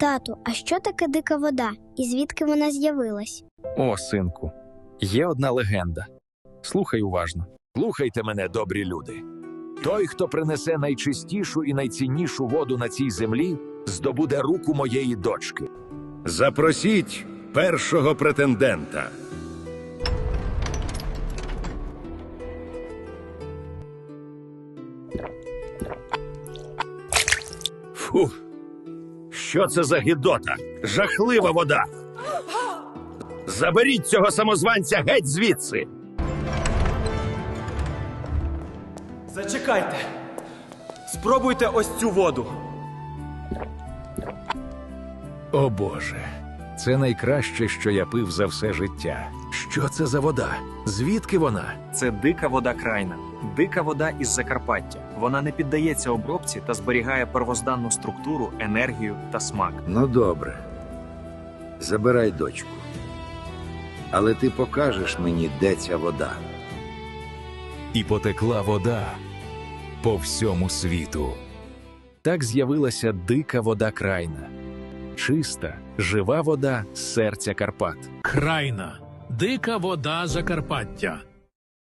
Тату, а що таке дика вода? І звідки вона з'явилась? О, синку, є одна легенда. Слухай уважно. Слухайте мене, добрі люди. Той, хто принесе найчистішу і найціннішу воду на цій землі, здобуде руку моєї дочки. Запросіть першого претендента. Фу. Що це за гидота? Жахлива вода. Заберіть цього самозванця геть звідси. Зачекайте. Спробуйте ось цю воду. О Боже, це найкраще, що я пив за все життя. Що це за вода? Звідки вона? Це дика вода крайна, дика вода із Закарпаття. Вона не піддається обробці та зберігає первозданну структуру, енергію та смак. Ну, добре. Забирай дочку. Але ти покажеш мені, де ця вода. І потекла вода по всьому світу. Так з'явилася дика вода крайна, чиста, жива вода з серця Карпат. Крайна. Дика вода Закарпаття.